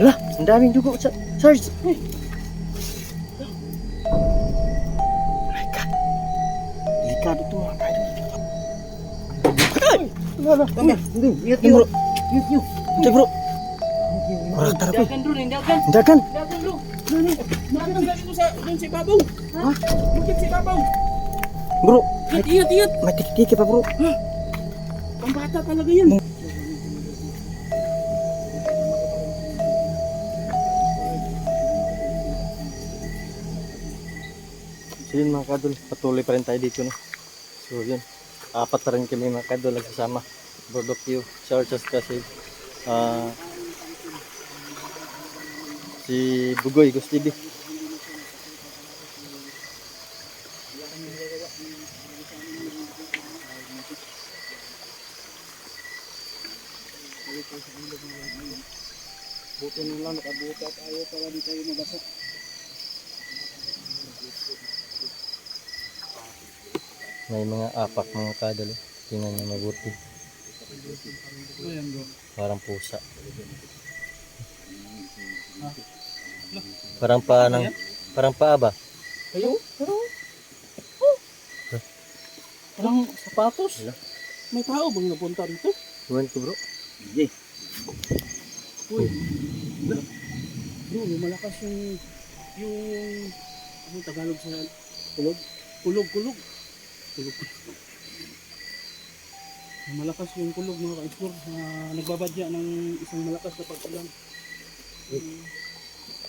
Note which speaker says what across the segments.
Speaker 1: Wala, ang daming dugo sa Sarge.
Speaker 2: Uy.
Speaker 1: Oh my God. Delikado to, mga kaidol. Ay! Wala, hindi, hindi. Ingat niyo, bro. Ingat niyo. Hindi, bro. Orang tara, pre.
Speaker 2: Dagan bro, dagan.
Speaker 1: Dagan.
Speaker 2: Dagan bro. Dagan ang galing mo sa, doon sa ibabaw. Ha? Bukit sa ibabaw.
Speaker 1: Bro,
Speaker 2: Ingat, ingat, ingat.
Speaker 1: may tiktik pa, bro.
Speaker 2: Pambata talaga yan.
Speaker 1: Yun mga kadol, patuloy pa rin tayo dito no. So yun, apat na rin kami mga kadol nagsasama. Brodok Q, Charles kasi ah si Bugoy, Gus TV.
Speaker 2: Buto na lang, nakabuta tayo para di tayo mabasa.
Speaker 1: May mga apak mga kadol. oh. Tingnan niyo mabuti. Parang pusa. Parang pa ng, parang paa ba?
Speaker 2: Ayo, pero... Oh. Parang sapatos. May tao bang napunta dito?
Speaker 1: Iwan ko bro.
Speaker 2: Hindi. Uy. Bro, yung malakas yung... Yung... Anong Tagalog sa... Kulog? Kulog, kulog. Yung Malakas yung kulog mga ka-explore na nagbabadya ng isang malakas na pagkulang.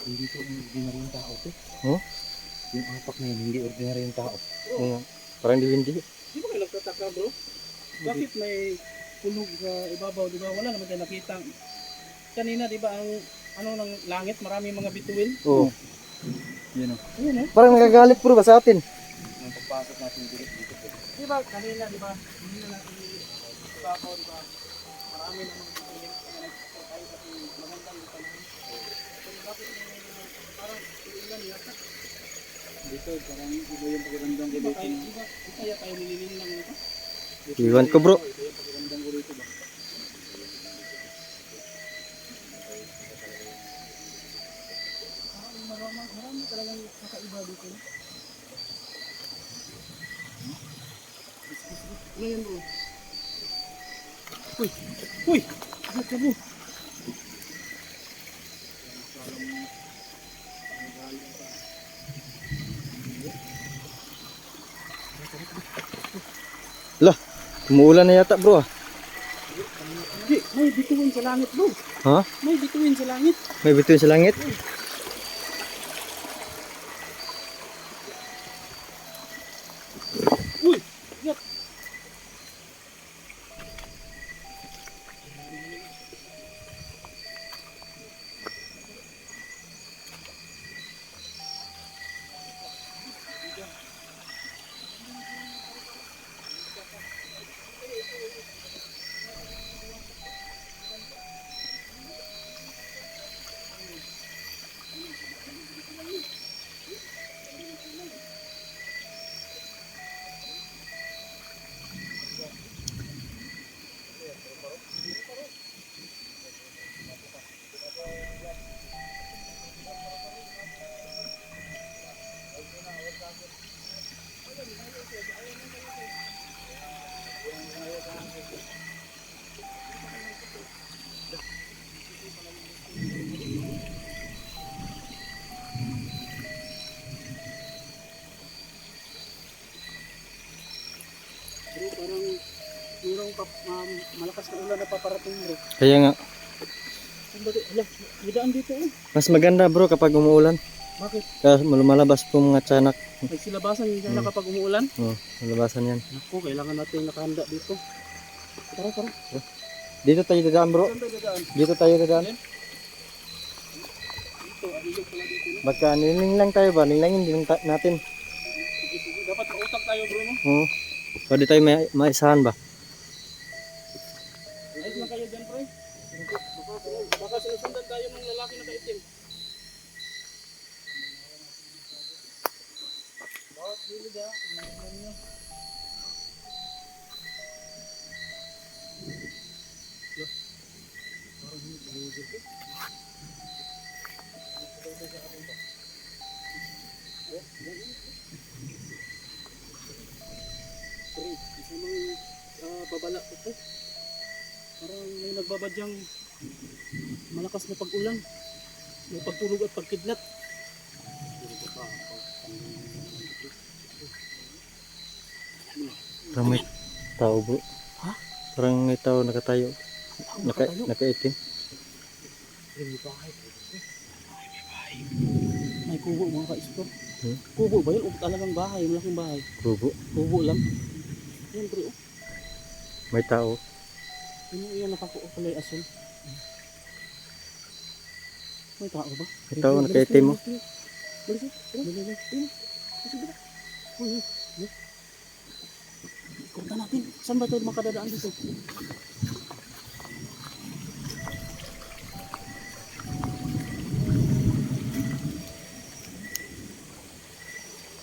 Speaker 2: Hindi to ordinary yung tao to.
Speaker 1: Oh?
Speaker 2: Yung apak na yun, hindi ordinary yung tao.
Speaker 1: Oo. Parang di hindi.
Speaker 2: Di ba kayo nagtataka bro? Bakit may kulog sa ibabaw, di ba? Wala naman tayo nakita. Kanina, di ba, ang ano ng langit, marami mga bituin.
Speaker 1: Oo.
Speaker 2: Yan o. Ayun o.
Speaker 1: Parang nagagalit bro ba sa atin?
Speaker 2: Ang pagpasok natin dito. dito. Di ba, kanina, di ba? Hindi na natin ibabaw, di ba? Marami na mga bituin. Kaya nagtatay kasi magandang panahon. So, bakit parang ilan yata? Dito, parang iba yung pagandang ko dito. Di ba, kaya tayo nililin lang ito?
Speaker 1: Iwan ko bro.
Speaker 2: Ito yung pagandang ko dito ba? Marami talagang kakaiba dito. Yan bro? Uy! Uy! Ano ka?
Speaker 1: Lah, umuulan na yata bro ah.
Speaker 2: Hindi, may bituin sa langit bro.
Speaker 1: Ha?
Speaker 2: May bituin sa langit.
Speaker 1: May bituin sa langit?
Speaker 2: Uy! Parang mayroong pa, um, malakas na ulan na paparating bro.
Speaker 1: Kaya nga,
Speaker 2: Sandali, hala, may daan dito eh.
Speaker 1: mas maganda bro kapag umuulan.
Speaker 2: Bakit?
Speaker 1: Kasi lumalabas po mga tiyanak.
Speaker 2: May silabasan dyan na kapag umuulan.
Speaker 1: Oh, lumabasan yan.
Speaker 2: Naku, kailangan natin nakahanda dito. Tara, tara.
Speaker 1: Dito tayo dadaan bro. Dito tayo dadaan. Baka niling lang tayo ba? Nilangin din natin.
Speaker 2: Dapat mausap tayo bro no?
Speaker 1: Oo. Pwede tayo may maisahan ba?
Speaker 2: Ayos lang kayo dyan pre. Baka sinusundan tayo ng lalaki na kaitim. Bawat bilid ha. Pre, isa mga ah, babala ko pre. Parang may nagbabadyang malakas na pag-ulan. May pagtulog at pagkidlat.
Speaker 1: Parang may tao bro.
Speaker 2: Ha?
Speaker 1: Parang may tao nakatayo. Naka,
Speaker 2: Nakatayo.
Speaker 1: Nakaitim.
Speaker 2: May bahay. May kubo mga ka-explore.
Speaker 1: Hmm?
Speaker 2: Kubo ba yun? O talagang bahay? Malaking bahay.
Speaker 1: Kubo.
Speaker 2: Kubo lang. Yan pre, oh.
Speaker 1: May tao.
Speaker 2: Yung yung nakakuha pala yung asul. May tao ba?
Speaker 1: May tao nakaitim mo.
Speaker 2: Bilis yun. Bilis yun. Bilis yun. Bilis yun. Ikunta natin. Saan ba ito makadadaan dito?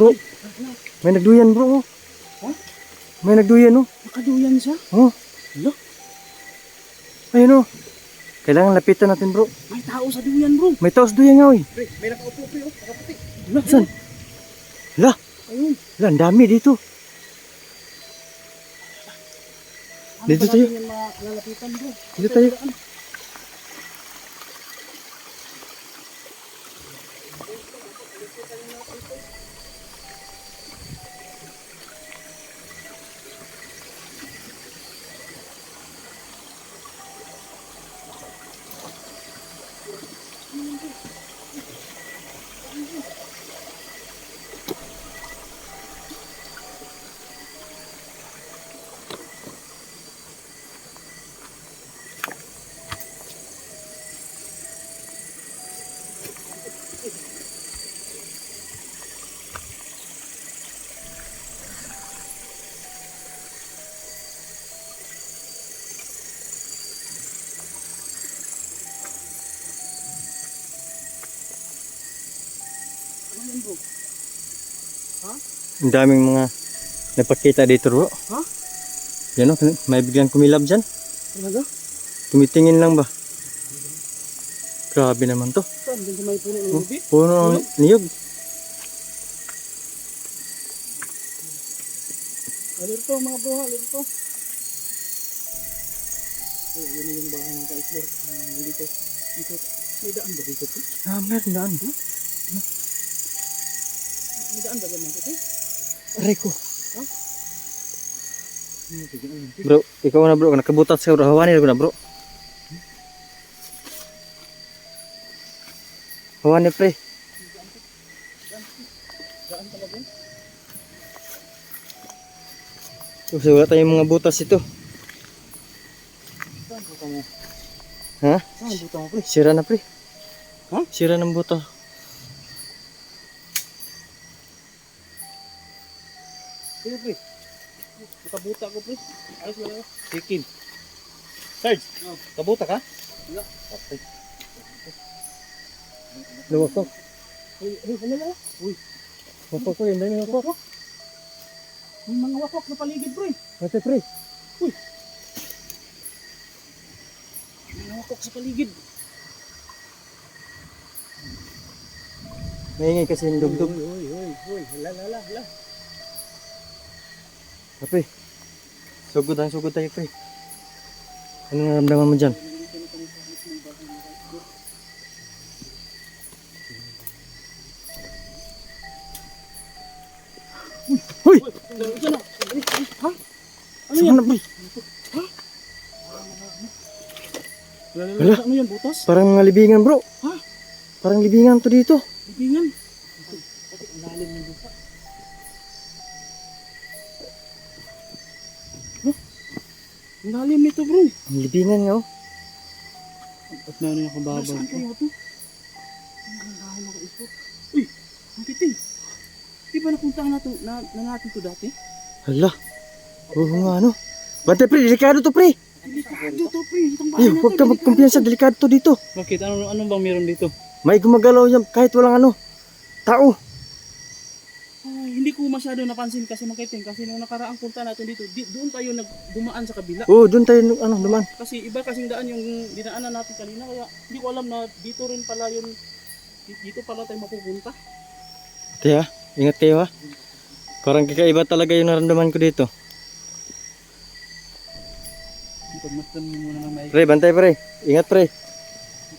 Speaker 1: Bro. May nagduyan bro. oh.
Speaker 2: Ha?
Speaker 1: May nagduyan oh.
Speaker 2: Nakaduyan siya?
Speaker 1: Oh.
Speaker 2: Hala,
Speaker 1: Ayun oh. Kailangan lapitan natin bro.
Speaker 2: may tao sa duyan bro.
Speaker 1: May taos duyan nga oy.
Speaker 2: Pre, may nakaupo pre, oh, nakaputi.
Speaker 1: Saan? La,
Speaker 2: Ayun.
Speaker 1: la, ang dami dito.
Speaker 2: Ano
Speaker 1: Dito tayo.
Speaker 2: lalapitan bro?
Speaker 1: Dito tayo.
Speaker 2: Bro?
Speaker 1: Ang daming mga napakita dito bro.
Speaker 2: Ha?
Speaker 1: Yan oh, may biglang kumilab dyan.
Speaker 2: Talaga?
Speaker 1: Tumitingin lang ba? Grabe naman to.
Speaker 2: Saan? Doon may puno ng
Speaker 1: Oh,
Speaker 2: ubi?
Speaker 1: puno ng niyog.
Speaker 2: Alirto mga bro, alirto. Oh, yun na yung bahay ng ka-explore. Ah, dito. Dito. May daan ba dito?
Speaker 1: Ah, meron daan.
Speaker 2: May mo.
Speaker 1: Bro, ikaw na bro. Nakabutat sa bro. Hawanin ko na bro. Hawanin pre. Kasi wala tayong mga butas ito.
Speaker 2: Saan buta mo?
Speaker 1: Ha?
Speaker 2: Saan buta mo pre?
Speaker 1: Sira na pre.
Speaker 2: Ha?
Speaker 1: Sira ng buta.
Speaker 2: Sige pre. Nakabuta ko pre. Ayos mo lang. Sikin. Sarge, kabuta ka? Wala. Okay.
Speaker 1: Luwak ko.
Speaker 2: Uy, uy, ano na? Uy,
Speaker 1: Luwak ko. Dami ng luwak.
Speaker 2: may mga wakwak sa paligid pre.
Speaker 1: Ate pre.
Speaker 2: May mga wakwak sa paligid.
Speaker 1: Maingay kasi yung dugdug.
Speaker 2: Uy, uy, uy, uy. Hala, hala, hala.
Speaker 1: Pre, sugod ang sugod tayo pre. Ano naramdaman mo dyan?
Speaker 2: Uy! Ha? Ano yan?
Speaker 1: Ano Ha?
Speaker 2: Wala, ano yan, butas?
Speaker 1: Parang libingan bro.
Speaker 2: Ha?
Speaker 1: Parang libingan to dito.
Speaker 2: Lalim nito, bro.
Speaker 1: Ang libingan nga, oh.
Speaker 2: At na ano nakababaw? Saan kaya ito? Ang dahil ako ito. Uy! Ang kiting! Di ba napuntahan natin, na, na natin to dati?
Speaker 1: Hala. Oo nga, ano. Bante, pre. Delikado to, pre.
Speaker 2: Delikado to, pre. Itong bahay
Speaker 1: Ay,
Speaker 2: na
Speaker 1: huwag
Speaker 2: to,
Speaker 1: ka magkumpiyansa.
Speaker 2: to.
Speaker 1: Delikado to dito.
Speaker 2: Bakit? Ano, ano bang meron dito?
Speaker 1: May gumagalaw yan kahit walang ano. Tao.
Speaker 2: Ay, hindi ko masyado napansin kasi makiting. Kasi nung nakaraang punta natin dito, di, doon tayo nagdumaan sa kabila.
Speaker 1: Oo, doon tayo, ano, naman.
Speaker 2: Kasi iba kasing daan yung dinaanan natin kanina. Kaya hindi ko alam na dito rin pala yun. di- Dito pala tayo mapupunta.
Speaker 1: Kaya, ingat kayo, ha. Parang kakaiba talaga yung naramdaman ko dito.
Speaker 2: Pagmasdan mo muna ng maigi.
Speaker 1: Pre, bantay, pre. Ingat, pre.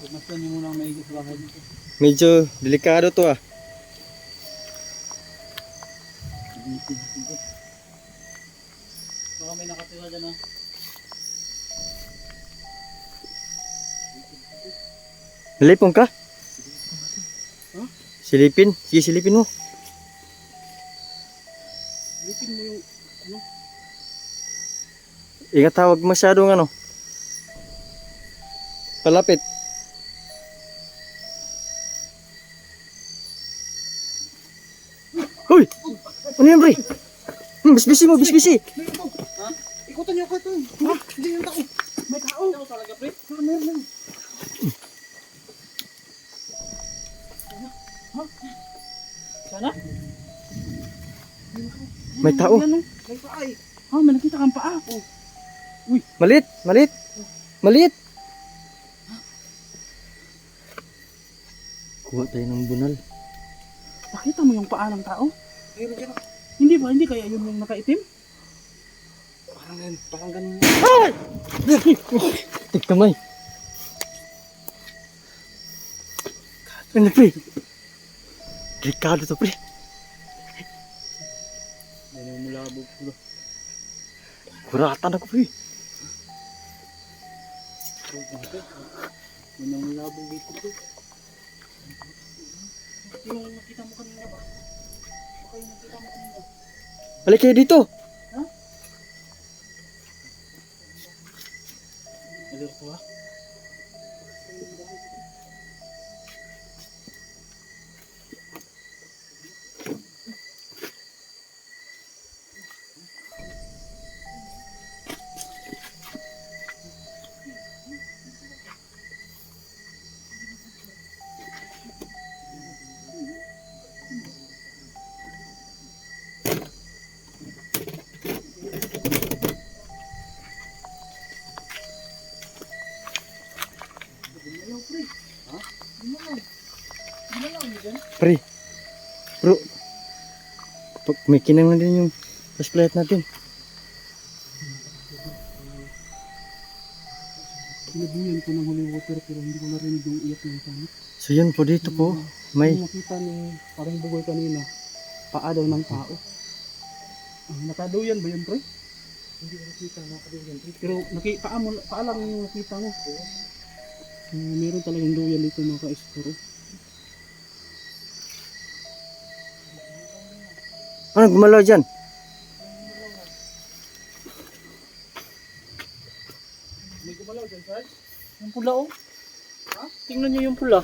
Speaker 2: Pagmasdan mo muna ng maigi sa bahay dito.
Speaker 1: Medyo delikado to, ah. Nalipong ka?
Speaker 2: Ha?
Speaker 1: Silipin? Sige, silipin mo.
Speaker 2: Lipin mo yung ano.
Speaker 1: Ingat ha, huwag masyadong ano. Palapit. Hoy! Ano yan, pre? Hmm, bisbisi mo, bisbisi.
Speaker 2: Ha? Ikutan niyo ako ito. Ha? Hindi yung tao. May tao. Tao talaga pre. Meron meron. Sana?
Speaker 1: May tao.
Speaker 2: May paa eh. Ha? May nakita kang paa. Oh.
Speaker 1: Malit, malit. Malit. Kuha tayo ng bunal.
Speaker 2: Nakita mo yung paa ng tao?
Speaker 1: Meron dyan.
Speaker 2: Hindi ba? Hindi kaya yun yung nakaitim?
Speaker 1: Parang ganun, parang ganun. Tik kamay. Ano pre? Delikado to pre.
Speaker 2: Yan yung mulabog ko.
Speaker 1: Kuratan ako pre.
Speaker 2: Yan yung mulabog dito ko. Yung nakita mo kanina ba? Baka yung nakita mo kanina.
Speaker 1: Balik kayo dito.
Speaker 2: Alerto ha?
Speaker 1: May kinang na din yung flashlight natin.
Speaker 2: Sinabihan ko ng holy water pero hindi ko narinig yung iyak ng tanit.
Speaker 1: So yun po dito po. May
Speaker 2: nakita ni parang bugoy kanina, paa daw ng tao. Ah, nakaduyan ba yun, pre? Hindi ko nakita nakaduyan, pre. Pero naki, paa, mo, paa lang yung nakita mo. Uh, meron talagang duyan dito mga ka-estro.
Speaker 1: Ano gumalaw dyan?
Speaker 2: May gumalaw dyan, Sarge? Yung pula, oh. Ha? Tingnan nyo yung pula.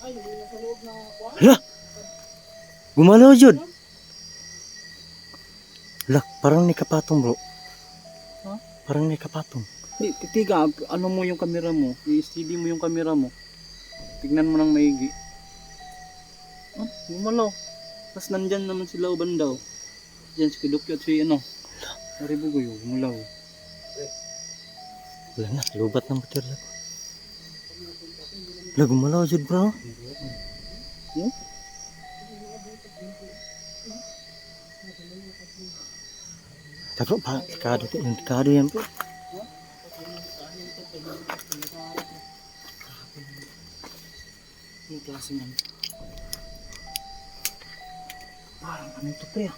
Speaker 2: Ay, yung nasa loob na kuha.
Speaker 1: Hala! Gumalaw yun! Hala, parang ni kapatong bro.
Speaker 2: Ha?
Speaker 1: Parang ni kapatong.
Speaker 2: Di, titiga, ano mo yung camera mo, i-steady mo yung camera mo. Tignan mo ng maigi. Ah, gumalaw. Tapos nandyan naman sila uban daw. Diyan si Kudukyo at si ano. Naribugoy, oh, gumalaw.
Speaker 1: Wala na, lubat ng baterya ko. Hala, gumalaw yun bro.
Speaker 2: Hmm?
Speaker 1: Tapos pa, tikado to. Yung tikado yan bro.
Speaker 2: Yung klase man.
Speaker 1: Parang ano to pre ah.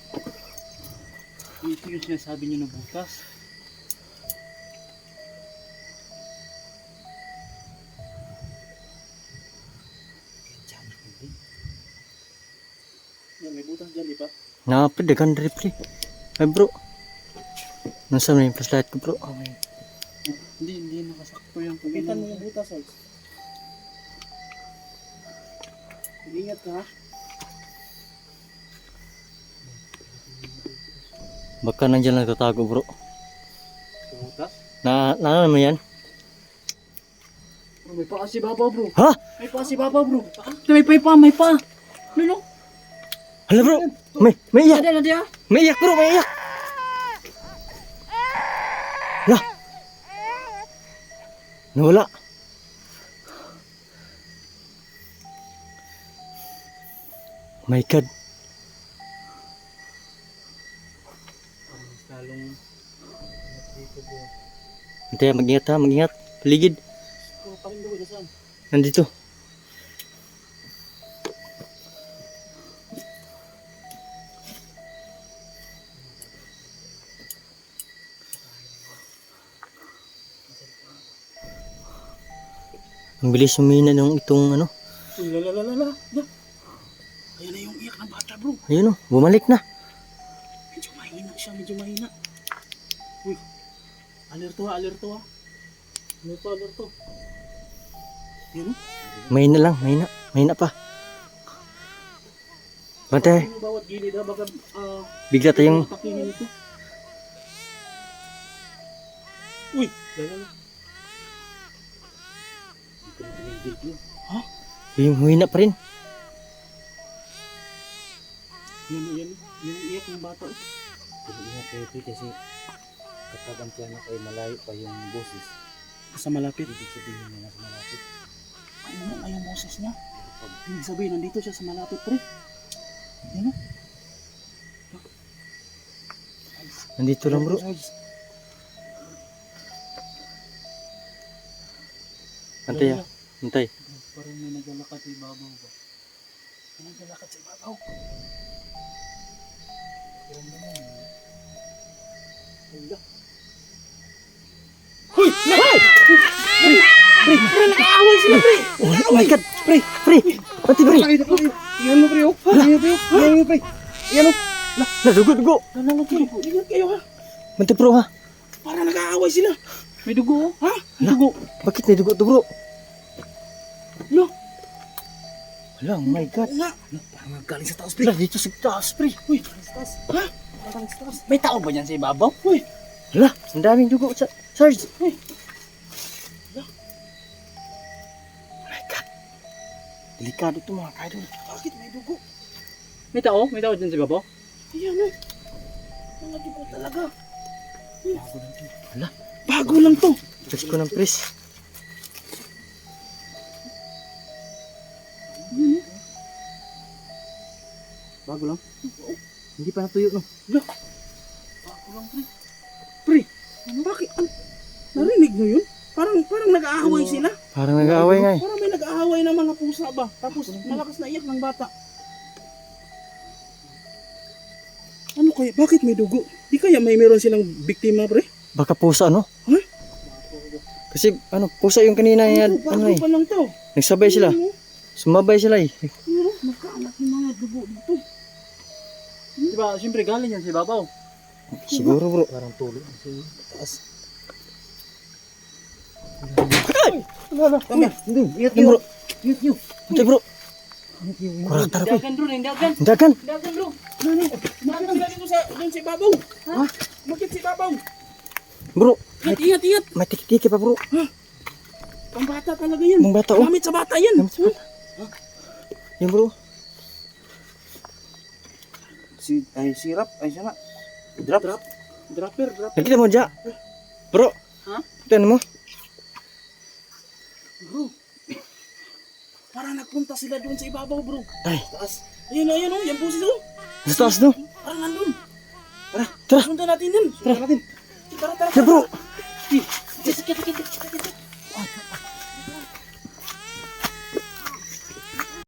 Speaker 2: Ito yung sinasabi niyo na butas. Yan, may butas dyan, di ba?
Speaker 1: Napid dagan diri pre. Ay bro. Nasa na yung flashlight ko bro.
Speaker 2: Oh, may... Hindi, hindi nakasakto yan. Kita mo yung butas. Ingat ka, ha?
Speaker 1: Baka nandiyan lang tatago bro.
Speaker 2: Butas?
Speaker 1: Na, na naman yan?
Speaker 2: May paa si Baba, bro.
Speaker 1: Ha?
Speaker 2: May paa si Baba, bro. May pa, may pa, may pa. Lalo?
Speaker 1: Hala bro. May, may iyak.
Speaker 2: Ada, ada,
Speaker 1: May iyak bro, may iyak. Lah. Nawala. My God. Hintay, mag-ingat ha, mag-ingat. Paligid. Nandito. Ang bilis humina ng itong ano.
Speaker 2: Uy, lala, lala, lala. Da. Ayan na yung iyak ng bata, bro.
Speaker 1: Ayun o, bumalik na.
Speaker 2: Alerto ha, alerto ha. Alerto, alerto. Yan o.
Speaker 1: Mahina lang, mahina. Mahina pa. Bantay,
Speaker 2: Yung bawat gilid ha, baka ah,
Speaker 1: bigla tayong...
Speaker 2: Uy. Hindi na bro. Ha?
Speaker 1: Yung humina pa rin.
Speaker 2: Yan, yan, yan yung iyak ng bata.
Speaker 3: kayo Pi, kasi kapag ang tiyan ako ay malayo pa yung boses,
Speaker 2: Sa malapit.
Speaker 3: ibig sabihin niya nasa malapit.
Speaker 2: Ayun, ayun yung boses niya. Ibig sabihin, nandito siya sa malapit, pre. Yan o.
Speaker 1: Nandito lang bro. Bantay ah. Bantay.
Speaker 2: Parang may naglalakad sa ibabaw ba? May naglalakad sa ibabaw. Parang naman. Wala. Hoy! Hoy! Pre! Pre! Pre! Nakaaway sila, pre!
Speaker 1: Oh my God! Pre! Pre! Bantay pre!
Speaker 2: Pre! Iyan mo, pre, oh! Iyan mo, pre! Iyan mo, pre! Iyan mo!
Speaker 1: Na, dugo, dugo!
Speaker 2: Lalalag kayo! Ingat kayo, ha!
Speaker 1: Bantay bro ha!
Speaker 2: Parang nag-aaway sila! May dugo, oh! Ha? May dugo!
Speaker 1: Bakit may dugo to bro?
Speaker 2: Lo!
Speaker 1: Wala, oh my God!
Speaker 2: Nga!
Speaker 3: Parang naggaling sa taas,
Speaker 1: Wala, dito sa taas pre!
Speaker 2: Uy! Taas! Ha? Parang taas! May tao ba dyan sa ibabaw? Uy!
Speaker 1: Wala, ang daming dugo sa... Sarge!
Speaker 2: Uy!
Speaker 1: Oh my God! Delikado to mga kaidol.
Speaker 2: Bakit may dugo? May tao? May tao dyan sa ibabaw? Ayan o. Mga dugo talaga.
Speaker 3: Bago lang to.
Speaker 1: Wala,
Speaker 2: Bago lang to.
Speaker 1: press ko ng press.
Speaker 3: Bago lang? Hindi pa natuyo, no?
Speaker 2: Bago lang pre. Ano bakit? An narinig mo yun? Parang parang nag-aaway sila.
Speaker 1: Parang nag-aaway nga eh.
Speaker 2: Parang may nag-aaway ng mga pusa ba? Tapos malakas na iyak ng bata. Ano kaya? Bakit may dugo? Di kaya may meron silang biktima, pre?
Speaker 1: Baka pusa ano?
Speaker 2: Ha?
Speaker 1: Kasi ano, pusa yung kanina yan.
Speaker 2: Ano,
Speaker 1: Ano eh.
Speaker 2: pa lang to.
Speaker 1: Nagsabay sila.
Speaker 2: Ano?
Speaker 1: Sumabay sila eh.
Speaker 2: Pero magkaanak yung mga dugo dito. Diba, siyempre galing yan sa ibabaw.
Speaker 1: Siguro bro.
Speaker 3: Parang tulo. Kasi taas.
Speaker 2: Wala,
Speaker 3: hindi. Nyo.
Speaker 1: bro. Bro. Kurang.
Speaker 2: Dagan bro, dagan.
Speaker 1: Dagan.
Speaker 2: Dagan bro. Nani, bakit sila dito sa, doon sa ibabaw? Ha? Bakit sa ibabaw?
Speaker 1: Bro,
Speaker 2: Ingat, ingat, ingat.
Speaker 1: may tiki-tiki pa bro.
Speaker 2: Pambata talaga yan.
Speaker 1: Mga bata oh.
Speaker 2: Gamit sa bata yan.
Speaker 1: Gamit sa bata. Yan bro.
Speaker 3: Si, ay, sirap. Ay, siya na. Drop.
Speaker 2: Drop. Dropper, drop.
Speaker 1: Nakita mo dyan. Bro.
Speaker 2: Ha?
Speaker 1: Ito mo.
Speaker 2: Bro. Parang nagpunta sila doon sa ibabaw bro.
Speaker 1: Ay,
Speaker 2: Taas. Ayun, ayun oh, yan po sila oh.
Speaker 1: sa taas no.
Speaker 2: Parang nandun.
Speaker 1: Tara.
Speaker 2: Sundan natin yan. Sundan natin. Tara, tara,
Speaker 1: Yan bro.
Speaker 2: Sige, sige, sige.